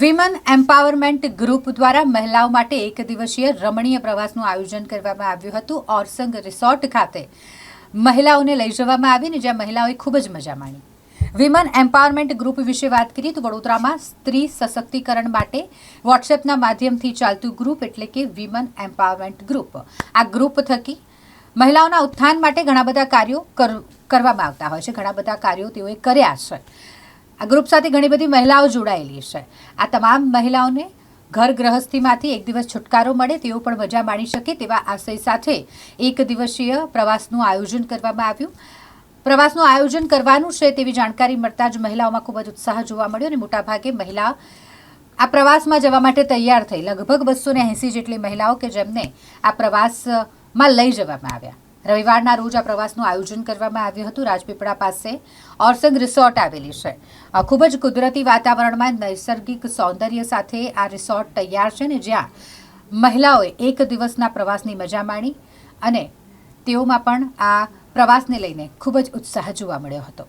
વિમન empowerment group દ્વારા મહિલાઓ માટે એક દિવસીય રમણીય પ્રવાસનું આયોજન કરવામાં આવ્યું હતું, ઓરસંગ રિસોર્ટ ખાતે. મહિલાઓને લઈ જવામાં આવીને જ્યાં મહિલાઓએ ખૂબ જ મજા માણી. વિમન એમ્પાવરમેન્ટ ગ્રુપ વિશે વાત કરીએ તો વડોદરામાં સ્ત્રી સશક્તિકરણ માટે વોટ્સએપના માધ્યમથી ચાલતું ગ્રુપ એટલે કે વિમન એમ્પાવરમેન્ટ ગ્રુપ આ ગ્રુપ થકી મહિલાઓના ઉત્થાન માટે ઘણા બધા કાર્યો કર- કરવામાં આવતા હોય છે. ઘણા બધા કાર્યો તેઓએ કર્યા છે. આ ગ્રુપ સાથે ઘણી બધી મહિલાઓ જોડાયેલી છે. આ તમામ મહિલાઓને ઘર ગ્રહસ્થીમાંથી એક દિવસ છુટકારો મળે તેઓ પણ મજા માણી શકે તેવા આશય સાથે એક દિવસીય પ્રવાસનું આયોજન કરવામાં આવ્યું. પ્રવાસનું આયોજન કરવાનું છે તેવી જાણકારી મળતા જ મહિલાઓમાં ખૂબ જ ઉત્સાહ જોવા મળ્યો અને મોટાભાગે મહિલા આ પ્રવાસમાં જવા માટે તૈયાર થઈ. લગભગ બસો ને જેટલી મહિલાઓ કે જેમને આ પ્રવાસમાં લઈ જવામાં આવ્યા. રવિવારના રોજ આ પ્રવાસનું આયોજન કરવામાં આવ્યું હતું. રાજપીપળા પાસે ઓરસંગ રિસોર્ટ આવેલી છે. ખૂબ જ કુદરતી વાતાવરણમાં નૈસર્ગિક સૌંદર્ય સાથે આ રિસોર્ટ તૈયાર છે ને જ્યાં મહિલાઓએ એક દિવસના પ્રવાસની મજા માણી અને તેઓમાં પણ આ પ્રવાસને લઈને ખૂબ જ ઉત્સાહ જોવા મળ્યો હતો.